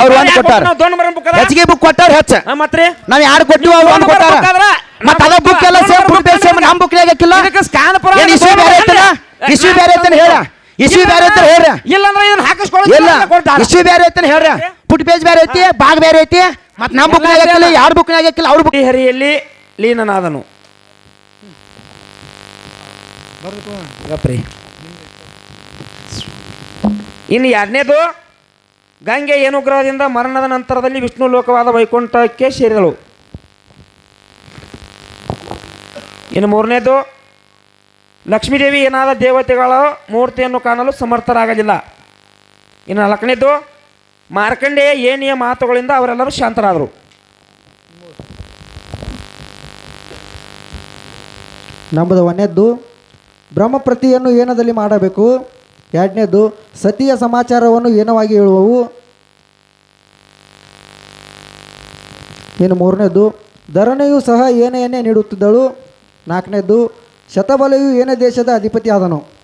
ಅವ್ರು ಒಂದ್ ಕೊಟ್ಟಾರ. ಬುಕ್ ಹೆಚ್ಚಿಗೆ ಬುಕ್ ಕೊಟ್ಟಾರ ಹೆಚ್ಚ. ಮತ್ರಿ ನಾವ್ ಯಾರು ಕೊಟ್ಟಿವಿ ಅವ್ರು ಒಂದ್ ಕೊಟ್ಟಾರ. ಮತ್ತ ಅದ ಬುಕ್ ಎಲ್ಲ ಸೇಮ್ ಫುಲ್ ಸೇಮ್ ನಮ್ ಬುಕ್ ಹಾಕಿಲ್ಲ ಇದಕ್ಕೆ ಸ್ಕ್ಯಾನ್ ಪುರ ಏನ್ ಇಶ್ಯೂ ಬೇರೆ ಐತನ ಇಶ್ಯೂ ಬೇರೆ ಐತನ ಹೇಳ ಇಶ್ಯೂ ಬೇರೆ ಐತನ ಹೇಳ ಇಲ್ಲ ಅಂದ್ರೆ ಇದನ್ನ ಹಾಕಿಸ್ಕೊಳ್ಳಿ ಇಲ್ಲ. ಇಶ್ಯೂ ಬೇರೆ ಐತನ ಹೇಳ್ರ? ಪುಟ್ ಪೇಜ್ ಬೇರೆ ಐತಿ ಬಾಗ್ ಬೇರೆ ಐತಿ. ಮತ್ ನಮ್ ಬುಕ್ ಯಾರ ಬುಕ್ ಅವ್ರ ಬುಕ್ ಹರಿಯಲ್ಲಿ ಲೀನನಾದನು. ಗಪ್ರಿ. ಇನ್ನು ಎರಡನೇದು ಗಂಗೆ ಏನುಗ್ರಹದಿಂದ ಮರಣದ ನಂತರದಲ್ಲಿ ವಿಷ್ಣು ಲೋಕವಾದ ವೈಕುಂಠಕ್ಕೆ ಸೇರಿದಳು ಇನ್ನು ಮೂರನೇದು, ಲಕ್ಷ್ಮೀದೇವಿ ಏನಾದ ದೇವತೆಗಳ ಮೂರ್ತಿಯನ್ನು ಕಾಣಲು ಸಮರ್ಥರಾಗಲಿಲ್ಲ. ಇನ್ನು ನಾಲ್ಕನೇದು, ಮಾರ್ಕಂಡೇಯ ಏನಿಯ ಮಾತುಗಳಿಂದ ಅವರೆಲ್ಲರೂ ಶಾಂತರಾದರು. ನಮ್ಮದು ಒಂದೇದ್ದು ಬ್ರಹ್ಮಪ್ರತಿಯನ್ನು ಏನದಲ್ಲಿ ಮಾಡಬೇಕು? ಎರಡನೇದ್ದು ಸತಿಯ ಸಮಾಚಾರವನ್ನು ಏನವಾಗಿ ಹೇಳುವವು? ಇನ್ನು ಮೂರನೇದು, ಧರಣಿಯು ಸಹ ಏನೇನೇ ನೀಡುತ್ತಿದ್ದಳು? ನಾಲ್ಕನೇದು, ಶತಬಲೆಯು ಏನೇ ದೇಶದ ಅಧಿಪತಿ ಆದನು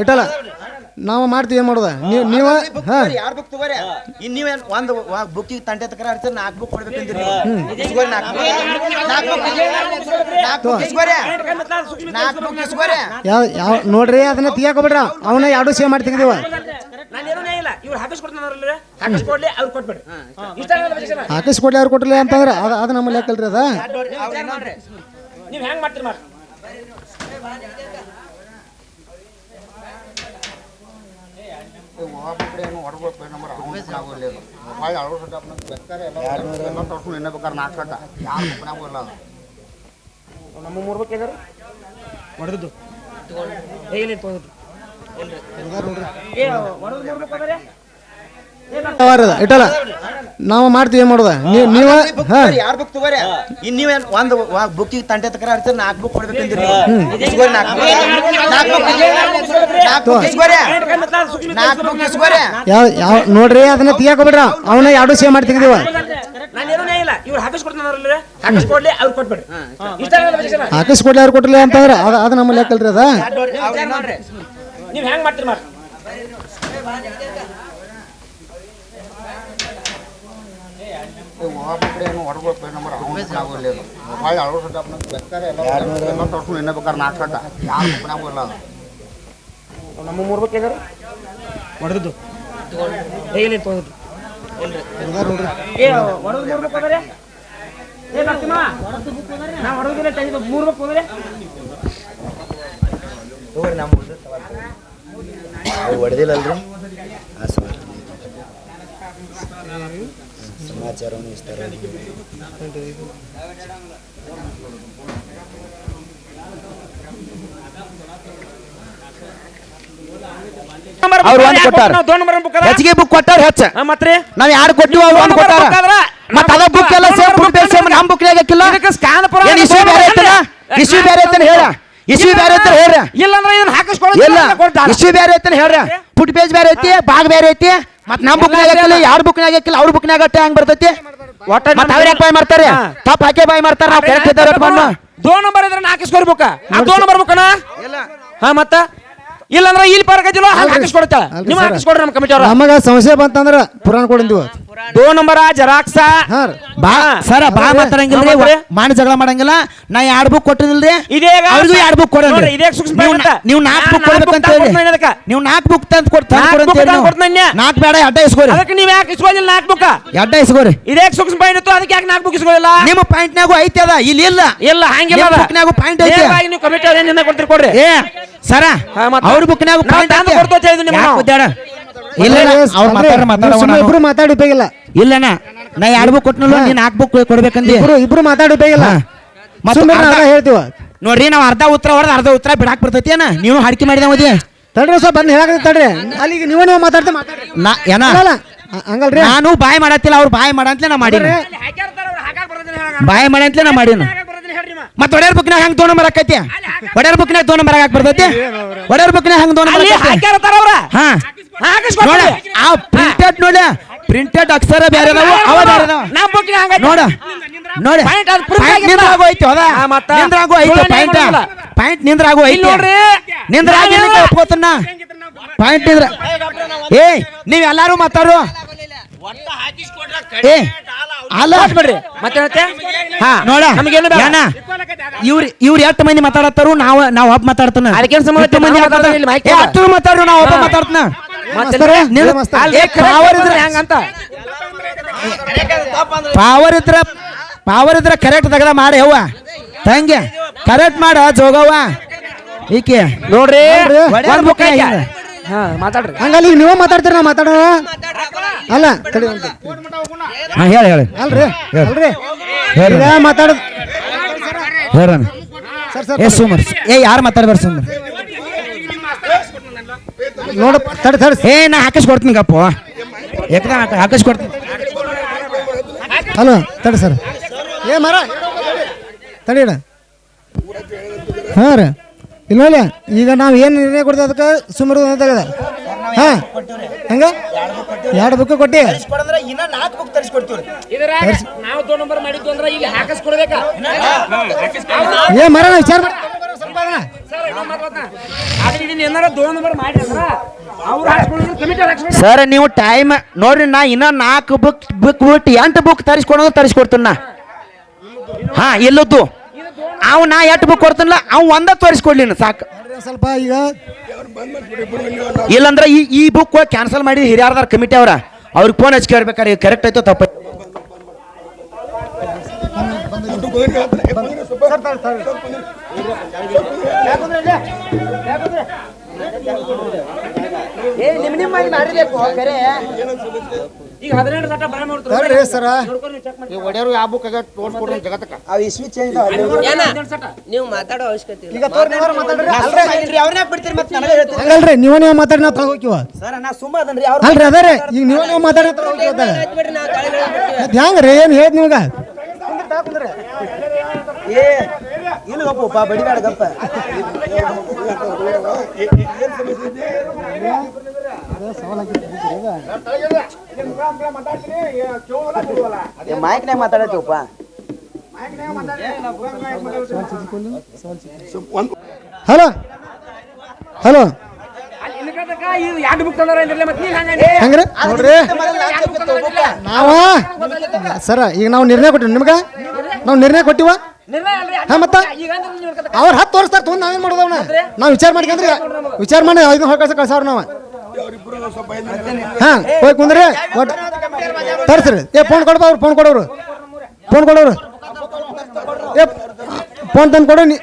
ಇಟ್ಟಲ್ಲ? ನಾವು ಮಾಡ್ತೀವಿ ಏನು ಮಾಡೋದ? ನೀವು ನೀವು ಹಾಂ. ಯಾರ್ ಬುಕ್ ತಗೋರಿ? ಇನ್ ನೀವ್ ಒಂದು ಬುಕ್ಕಿಗೆ ತಂಟೆ ತಕರ ನಾಲ್ಕು ಬುಕ್ ಕೊಡ್ಬೇಕಂತೀರಿ ಇಸ್ಕೋರಿ ನಾಲ್ಕು ನಾಲ್ಕು ಬುಕ್ ನಾಲ್ಕು ಬುಕ್ ಇಸ್ಕೋರಿ ನಾಲ್ಕು ಬುಕ್ ಇಸ್ಕೋರಿ ಯಾವ ಯಾವ ನೋಡ್ರಿ ಅದನ್ನ ತೆಗಿಯಾಕೋಬಿಡ್ರ ಅವನ್ನ ಎರಡು ಸೇವ್ ಮಾಡಿ ತೆಗ್ದೀವ. ನಾನೇನೂ ಇಲ್ಲ. ಇವ್ರು ಹಾಕಿಸ್ಕೊಡ್ತಾನಲ್ಲ ಹಾಕಿಸ್ಕೊಡ್ಲಿ ಅವ್ರು ಕೊಟ್ಬಿಡ್ರಿ. ಹಾಕಿಸ್ ಕೊಡ್ಲಿ ಅವ್ರು ಕೊಟ್ಟಿಲ್ಲ ಅಂತಂದ್ರೆ ಅದು ಅದು ನಮ್ಮ ಲೆಕ್ಕಲ್ರಿ ಅದ. ನೀವು ಹೆಂಗ್ ಮಾಡ್ತೀರಿ ಮಾಡಿ ನಮ್ಮ ಮೂರು ಬಗ್ಗೆ ಇದಾರೆ? ಹೊಡೆದದ್ದು. ಹೇಳಿ ತೊಗೊಂಡ್ರು ಏ ಹೊಡೆದು ಮೂರು ಬೇಕು ಅದಾರೆ ವಾರದ ಇಟ್ಟಲ್ಲ. ನಾವು ಮಾಡ್ತೀವಿ ಏನು ಮಾಡೋದ? ನೀವು ಯಾರ್ ಬುಕ್ ತಗೋರಿ ಇನ್ ನೀವ್ ಒಂದ್ ಬುಕ್ಕಿಗೆ ತಂಟೆ ತಕರ ನಾಲ್ಕು ಬುಕ್ ಕೊಡ್ಬೇಕಂತೀರಿ ಇಸ್ಕೋರಿ ನಾಲ್ಕು ನಾಲ್ಕು ಬುಕ್ ನಾಲ್ಕು ಇಸ್ಕೋರಿ. ನಾಲ್ಕು ಬುಕ್ ಇಸ್ಕೋರಿ. ಯಾವ ಯಾವ ನೋಡ್ರಿ ಅದನ್ನ ತೆಗಿಯಾಕೋಬಿಡ್ರ ಅವನ ಎರಡು ಸೇವ್ ಮಾಡಿ ತೆಗ್ದಿವ. ಹಾಕಿಸ್ಕೊಡ್ಲಿ ಅವ್ರು ಕೊಟ್ಬಿಡ್ರಿ. ಇಷ್ಟ. ಹಾಕಿಸ್ ಕೊಡ್ಲಿ ಅವ್ರು ಕೊಟ್ಟಿಲ್ಲ ಅಂತಂದ್ರೆ ಅದು ಅದು ನಮ್ಮ ಲೆಕ್ಕಲ್ರಿ ಅದ. ನೀವು ಹೆಂಗ್ ಮಾಡ್ತೀರಿ ಮಾಡಿ ನಮ್ಮ ಮೂರು ಏ ಹೊಡೆದು ಏ ನರಸಿಂಹ ನಾ ಹೊಡೆದಿಲ್ಲ ತೆಗೆದು ಮೂರು ಬೇಕು ಹೋದ್ರೆ? ಹೊಡೆದಿಲ್ಲಲ್ರಿ ಆ ಸಮಾಚಾರ ಸಮಾಚಾರವನ್ನು ಇಸ್ತಾರ ಅವ್ರು ಒಂದ್ ಕೊಟ್ಟಾರ. ಬುಕ್ ಹೆಚ್ಚಿಗೆ ಬುಕ್ ಕೊಟ್ಟಾರ ಹೆಚ್ಚ. ಮತ್ರಿ? ನಾವ್ ಯಾರು ಕೊಟ್ಟಿವಿ ಅವ್ರು ಒಂದ್ ಕೊಟ್ಟಾರ. ಮತ್ತ ಅದ ಬುಕ್ ಎಲ್ಲ ಸೇಮ್ ಪೇಜ್ ಸೇಮ್ ನಮ್ ಬುಕ್ ಏನ್ ಇಶ್ಯೂ ಬೇರೆ ಐತನ ಇಶ್ಯೂ ಬೇರೆ ಐತನ ಹೇಳ ಇಶ್ಯೂ ಬೇರೆ ಐತನ ಹೇಳ್ರ? ಇಲ್ಲ ಅಂದ್ರೆ ಇದನ್ನ ಹಾಕಿಸ್ಕೊಳ್ಳಿ ಇಲ್ಲ. ಇಶ್ಯೂ ಬೇರೆ ಐತನ ಹೇಳ್ರ? ಫುಟ್ ಪೇಜ್ ಬೇರೆ ಐತಿ ಬಾಗ್ ಬೇರೆ ಐತಿ? ಮತ್ ನಮ್ ಬುಕ್ ಹಾಕಿಲ್ಲ ಯಾರ ಬುಕ್ ಹಾಕಿಲ್ಲ ಅವ್ರ ಬುಕ್ ನಾಗ ಹಂಗ್ ಬರ್ತೈತಿ. ಮತ್ ಅವ್ರ ಯಾಕೆ ಬಾಯ್ ಮಾಡ್ತಾರೆ? ತಪ್ಪ ಹಾಕಿ ಬಾಯ್ ಮಾಡ್ತಾರ ನಾವು ಕರೆಕ್ಟ್ ಇದ್ದಾರೆ ಬಣ್ಣ ದೋ ನಂಬರ್ ಇದ್ರೆ ಹಾಕಿಸ್ಕೊರಿ ಬುಕ್ಕ ದೋ ನಂಬರ್ ಬುಕ್ಕನ ಹಾ ಮತ್ತ? ಇಲ್ಲಂದ್ರ ಇಲ್ಲಿ ಪಾರ್ಕ್ ಅಲ್ಲಿ ಹಾಕಿಸ್ಕೊಡ್ತಾ ನೀವು ಹಾಕಿಸ್ಕೊಡ್ರಿ ನಮ್ಮ ಕಮಿಟಿ ಅವ್ರ. ನಮಗ ಸಮಸ್ಯೆ ಬಂತಂದ್ರ ಪುರಾಣ ಕೊಡಿಂದಿವ ದೋ ನಂಬರ ಜರಾಕ್ಸ. ಬಾ ಸರ ಬಾ ಮಾತಾಡಂಗಿಲ್ರಿ. ಮಾಡಿ ಜಗಳ ಮಾಡಂಗಿಲ್ಲ. ನಾ ಎರಡ್ ಬುಕ್ ಕೊಟ್ಟಿದಿಲ್ರಿ ಇದೇ ಈಗ ಅವ್ರಿಗೂ ಎರಡ್ ಬುಕ್ ಕೊಡೋಣ ಇದೇ ಸೂಕ್ಷ್ಮ ನೀವು ಪಾಯಿಂಟ್. ನೀವು ನಾಲ್ಕು ಬುಕ್ ಕೊಡ್ಬೇಕಂತ ಹೇಳಿ. ನೀವು ನಾಲ್ಕು ಬುಕ್ ತಂದು ಕೊಡ್ ನಾಲ್ಕು ಕೊಡ್ತೀನಿ ನಾಲ್ಕು ಬೇಡ ಅಡ್ಡ ಇಸ್ಕೋರಿ. ಅದಕ್ಕೆ ನೀವು ಯಾಕೆ ಇಸ್ಕೋಲಿಲ್ಲ ನಾಲ್ಕು ಬುಕ್ಕ ಅಡ್ಡ ಇಸ್ಕೋರಿ. ಇದೇ ಸೂಕ್ಷ್ಮ ಪಾಯಿಂಟ್ ಇತ್ತು ಅದಕ್ಕೆ ಯಾಕೆ ನಾಲ್ಕು ಬುಕ್ ಇಸ್ಕೋಲಿಲ್ಲ ನಿಮ್ಮ ಪಾಯಿಂಟ್ನಾಗೂ ಐತಿ ಅದ ಇಲ್ಲಿ ಇಲ್ಲ. ಇಲ್ಲ ಹಂಗಿಲ್ಲ ಅದ. bookನ್ಯಾಗೂ point ಐತೆ. ನೀವು ಕಮಿಟಿ ಅವ್ರು ಏನ್ ಕೊಡ್ತೀರಿ ಕೊಡ್ರಿ. ಏ ಸರ ಅವ್ರ ಬುಕ್ ನಾಗು ಪಾಯಿಂಟ್ ಕೊಡ್ತೋ ಹೇಳಿದ್ರು ನಿಮ್ಮ ಇಬ್ರು ಮಾತಾಡಿ ಉಪಯೋಗಿಲ್ಲ ಇಲ್ಲಣ್ಣ ನಾ ಎರಡು ಬುಕ್ ಕೊಟ್ಟನಲ್ಲ ನೀ ನಾಲ್ಕು ಬುಕ್ ಕೊಡ್ಬೇಕಂದಿ? ಇಬ್ರು ಇಬ್ರು ಮಾತಾಡಿ ಉಪಯೋಗಿಲ್ಲ. ಮತ್ತೆ ಹೇಳ್ತೀವ. ನೋಡ್ರಿ ನಾವ್ ಅರ್ಧ ಉತ್ತರ ಹೊಡೆದ ಅರ್ಧ ಉತ್ತರ ಬಿಡಾಕ್ ಬರ್ತೈತಿ ಏನ ನೀವು ಹಡಿಕೆ ಮಾಡಿದ ಮದಿ ತಡ್ರಿ ಸ್ವಲ್ಪ ಬಂದು ಹೇಳಕ್ ತಡ್ರಿ. ಅಲ್ಲಿಗೆ ನೀವು ನೀವು ಮಾತಾಡ್ತೀವಿ ನಾ ಏನ? ಹಂಗಲ್ರಿ? ನಾನು ಬಾಯ್ ಮಾಡತ್ತಿಲ್ಲ ಅವ್ರು ಬಾಯ್ ಮಾಡಂತಲೇ ನಾ ಮಾಡೀನಿ. ಬಾಯಿ ಬಾಯ್ ಮಾಡಂತ್ಲೆ ನಾ ಮಾಡೀನಿ. ಮತ್ ಒಡೆಯರ್ ಬುಕ್ನಾಗ ಹೆಂಗ್ ತೋಣ ಬರಕೈತಿ ಒಡೆಯರ್ ಬುಕ್ನಾಗ ತೋಣ ಬರಕ್ ಹಾಕಿ ಬರ್ತೈತಿ? ಒಡೆಯರ್ ಬುಕ್ನಾಗ ಹಂಗ್ ಹಾಕ್ಯಾರತಾರ ಅವ್ರ? ಹಾ. ನೋಡ ಆ ಪ್ರಿಂಟೆಡ್ ನೋಡ ಪ್ರಿಂಟೆಡ್ ಅಕ್ಷರ ಬೇರೆ ಅದಾವು ಅವ ಬೇರೆ ಅದಾವ ನಮ್ ಬುಕ್ಕಿನ ಹಂಗೈತಿ. ನೋಡ ನೋಡಿ ಅದು ಪಾಯಿಂಟ್. ನಿಂದ್ರಾಗು ಐತಿ ಹೌದಾ ಮತ್ತ? ಆಗೋ ಐತಿ ಪಾಯಿಂಟ್. ಪಾಯಿಂಟ್ ನಿಂದ್ರಾಗು ಐತಿ ಇಲ್ಲಿ ನೋಡ್ರಿ. ಒಪ್ಕೋತನ ಪಾಯಿಂಟ್ ನಿಂದ್ರ ಏ ನೀವ್ ಎಲ್ಲಾರು ಮಾತಾಡು ಏ ಅಲ್ಲ ಬಿಡ್ರಿ ಮತ್ತೆ ಹೇಳ್ತೆ? ಹಾ ನೋಡ ನಮಗೇನು ಬೇಡ. ಇವ್ರ ಇವ್ರ ಎಷ್ಟು ಮಂದಿ ಮಾತಾಡತ್ತಾರು ನಾವು ನಾವು ಒಬ್ಬ ಮಾತಾಡ್ತಾನ ಅದಕ್ಕೆ ಸಂಬಂಧ ಐತಿ? ಮಂದಿ ಇಲ್ಲ. ಹತ್ತು ಮಾತಾಡ್ರು ನಾವು ಒಬ್ಬ. ಮಾತಾಡ್ತಾನ power ಇದ್ರೆ ಹೆಂಗಂತ ಪಾವರ್ ಇದ್ರ ಪಾವರ್ ಇದ್ರ ಕರೆಕ್ಟ್ ತಗದ ಮಾಡಿ ಅವ್ವ ತಂಗಿ ಕರೆಕ್ಟ್ ಮಾಡ ಜೋಗವ್ವ. ಈಕೆ. ನೋಡ್ರಿ ಒಂದ್ ಬುಕ್. ಹಾ ಮಾತಾಡ್ರಿ. ಹಂಗಲ್ಲಿ ಈಗ ನೀವೇ ಮಾತಾಡ್ತೀರ ನಾ ಮಾತಾಡೋಣ? ಅಲ್ಲ ತಡಿ ಹಾ ಹೇಳಿ ಹೇಳಿ. ಅಲ್ರಿ ಅಲ್ರಿ. ಹೇಳಿ. ಮಾತಾಡೋದು. ಮಾತಾಡ ಸರ್ ಸರ್ ಏ ಸುಮರ್ ಏ ಯಾರು ಮಾತಾಡ್ಬಾರ ಸುಮರ್ ನೋಡ ತಡ ತಡ. ಏ ನಾ ಹಾಕಿಸ್ಕೊಡ್ತೀನಿ ಗಪ್ಪ. ಏಕದ ಹಾಕಿಸ್ಕೊಡ್ತೀನಿ ಹಲೋ ತಡಿ ಸರ್. ಏ ಮರ ತಡಿ ಇಡ. ಹಾಂ ರೀ. ಇಲ್ಲ ಈಗ ನಾವು ಏನು ನಿರ್ಣಯ ಕೊಡ್ತೀವಿ ಅದಕ್ಕೆ ಸುಮಾರು ತೆಗದ. ಹಾಂ. ಹಂಗ? ಎರಡು ಬುಕ್ ಕೊಟ್ಟಿ. ಏ ಮರ ವಿಚಾರ ಮಾಡಿ ಸರ್ ಇನ್ನೊಂದ್ ಮಾತ್ ಗೊತ್ತಾ? ಇದನ್ನ ಏನಾರ ದೋ ಮಾಡಿ ಅಂದ್ರ ಅವ್ರು ಹಾಕ್ಸ್ಕೊಳ್ಳೋದು ಕಮಿಟಿ ಹಾಕ್ಸ್ಕೊಳ್ಳೋದು ಸರ್ ನೀವು ಟೈಮ್ ನೋಡ್ರಿ ನಾ ಇನ್ನ ನಾಲ್ಕು ಬುಕ್ ಬುಕ್ ಬಿಟ್ಟು ಎಂಟು ಬುಕ್ ತರಿಸ್ಕೊಡೋದು ತರಿಸ್ಕೊಡ್ತೀನಿ ನಾ. ಹಾ ಎಲ್ಲದ್ದು. ಅವ್ ನಾ ಎಂಟು ಬುಕ್ ಕೊಡ್ತೀನಲ್ಲ ಅವ್ ಒಂದ ತೋರಿಸ್ಕೊಡ್ಲಿ ಸಾಕು. ಸ್ವಲ್ಪ ಈಗ ಇಲ್ಲಂದ್ರೆ ಈ ಈ ಬುಕ್ ಕ್ಯಾನ್ಸಲ್ ಮಾಡಿ ಹಿರಿಯರ್ದಾರ ಕಮಿಟಿ ಅವ್ರ. ಅವ್ರಿಗೆ ಫೋನ್ ಹಚ್ಚಿ ಕೇಳ್ಬೇಕಾರೆ ಕರೆಕ್ಟ್ ಆಯ್ತು ತಪ್ಪ ಈಗ ಹದಿನೆಂಟು ಸಟ್ಟ ಬರ ನೋಡ್ತಾರೆ ತಡ್ರಿ ಸರ. ಒಡೆಯರು ಯಾವ ಬುಕ್ ತೋರಿಸ್ಕೊಡ್ರಿ ಜಗತ್ತಕ್ಕ. ಅವು ಇಸ್ವಿ ಚೇಂಜ್ ಏನ ನೀವು ಮಾತಾಡೋ ಅವಶ್ಯಕತೆ ಇಲ್ಲ. ಈಗ ಮಾತಾಡ್ರಿ. ಅವ್ರನ್ನ ಬಿಡ್ತೀರಿ ಮತ್ತೆ ನನಗೆ ಹೇಳ್ತೀರಿ ಹಂಗಲ್ರಿ ನೀವು ನೀವು ಮಾತಾಡಿ ನಾವು ತಳಗ ಹೋಗಿವ ಸರ್ ನಾ ಸುಮ್ಮ ಅದನ್ರಿ. ಅವ್ರ ಅಲ್ರಿ ಅದೇ ಈಗ ನೀವು ಮಾತಾಡಿ ತಳಗ ಹೋಗಿವ ಹೆಂಗ್ರಿ ಏನು ಹೇಳಿ ನಿಮ್ಗೆ ಏ ಇಲ್ಲ ಗಪ್ಪ ಬಡಿಬೇಡ ಗಪ್ಪ. ಮೈಕ್ನಾಗ ಮಾತಾಡತ್ತೀವಪ್ಪ. ಹಲೋ ಹಲೋ ಎರಡು ಬುಕ್ ತಂದಾರ ಅಂದ್ರಲ್ಲ ಮತ್ತೆ ನೀವ್ ಹಂಗ ಹೆಂಗ್ರಿ? ನೋಡ್ರಿ. ನಾವ? ಸರ ಈಗ ನಾವು ನಿರ್ಣಯ ಕೊಟ್ಟಿವಿ. ನಿಮ್ಗೆ? ನಾವು ನಿರ್ಣಯ ಕೊಟ್ಟಿವ? ಹಾ ಮತ್ತ? ಅವ್ರ ಹತ್ತು ತೋರಿಸ್ತಾರ ತೊಂದ್ ನಾವೇನ್ ಮಾಡೋದವ್ನ ನಾವು ವಿಚಾರ ಮಾಡ್ಕಂದ್ರೆ ವಿಚಾರ ಮಾಡಿ ಐದು ಹೊರ ಕಳ್ಸ ನಾವ ನಾವು. ಹಾ ಹೋಗಿ ಕುಂದ್ರಿ. ಒಟ್ಟು ತರ್ಸ್ರಿ. ಏ ಫೋನ್ ಕೊಡಪ್ಪ ಅವ್ರು ಫೋನ್ ಕೊಡೋರು. ಫೋನ್ ಕೊಡೋರು. ಏ ಫೋನ್ ತಂದು ಕೊಡು ನೀ-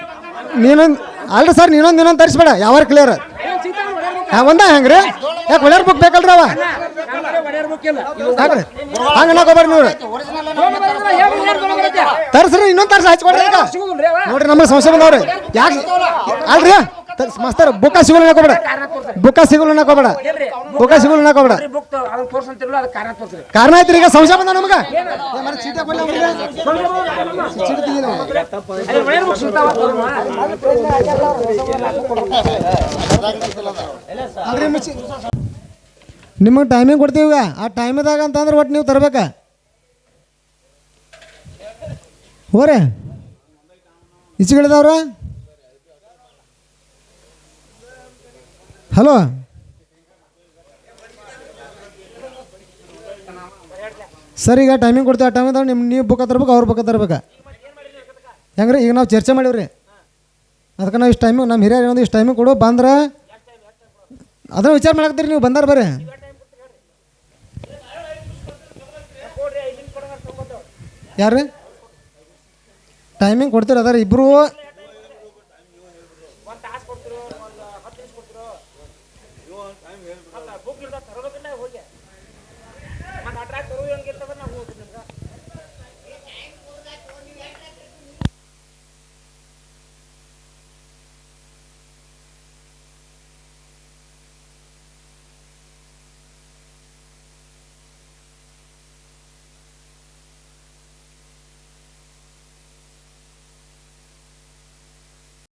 ನೀನೊಂದು ಅಲ್ರಿ ಸರ್ ನೀನೊಂದು ನೀನೊಂದ್ ತರಿಸ್ಬೇಡ. ಯಾವಾಗ ಕ್ಲಿಯರ್ ಹಾ, ಒಂದ ಹೆಂಗ್ರಿ? ಯಾಕೆ ಒಳ್ಳೆಯ ಬುಕ್ ಬೇಕಲ್ರಿ ಅವ? ಯಾಕ್ರಿ ಹಂಗ ನಾಕೋಬಾರ್ರಿ ನೀವು. ತರ್ಸ್ರಿ, ಇನ್ನೊಂದು ತರ್ಸಿ ಹಚ್ಕೊಡ್ರಿ ಈಗ? ನೋಡ್ರಿ, ನಮ್ಗೆ ಸಮಸ್ಯೆ ಬಂದವ್ರಿ. ಯಾಕೆ ಅಲ್ರಿ? ಮಸ್ತರ ಬುಕ್ಕ ಸಿಗೋಲ್ಲ ನಾಕೋಬೇಡ ಬುಕ್ಕ ಸಿಗೋಲ್ಲ ನಾಕೋಬೇಡ ಬುಕ್ಕ ಸಿಗೋಲ್ಲ ನಾಕೋಬೇಡ ಕಾರಣ ಆಯ್ತು ಐತ್ರಿ ಈಗ ಸಂಶಯ ಬಂದ ನಮಗ. ನಿಮಗೆ ಟೈಮಿಂಗ್ ಕೊಡ್ತೀವಿ ಆ ಟೈಮ್ದಾಗ ಅಂತಂದ್ರೆ ಒಟ್ಟು ನೀವು ತರ್ಬೇಕ. ಹೋರೇ. ಈಚೆಗಳಿದವ್ರ ಹಲೋ. ಸರ್, ಈಗ ಟೈಮಿಂಗ್ ಕೊಡ್ತೀವಿ. ಆ ಟೈಮಿದಾಗ ನಿಮ್ಮ ನೀವು ಬುಕ್ಕ ತರ್ಬೇಕು ಅವ್ರ ಬುಕ್ಕ ತರ್ಬೇಕು ಹೆಂಗ್ರಿ, ಈಗ ನಾವು ಚರ್ಚೆ ಮಾಡೀವ್ರಿ. ಅದಕ್ಕೆ ನಾವು ಇಷ್ಟು ಟೈಮಿಂಗ್ ನಮ್ಮ ಹಿರಿಯರು ಏನಂದ್ರೆ ಇಷ್ಟು ಟೈಮಿಂಗ್ ಕೊಡು, ಬಂದ್ರೆ ಅದನ್ನ ವಿಚಾರ ಮಾಡಾಕ್ತೀರಿ ನೀವು, ಬಂದಾರ ಬರ್ರಿ. ಯಾರು ಟೈಮಿಂಗ್ ಕೊಡ್ತೀರ ಅದಾರ ಇಬ್ರು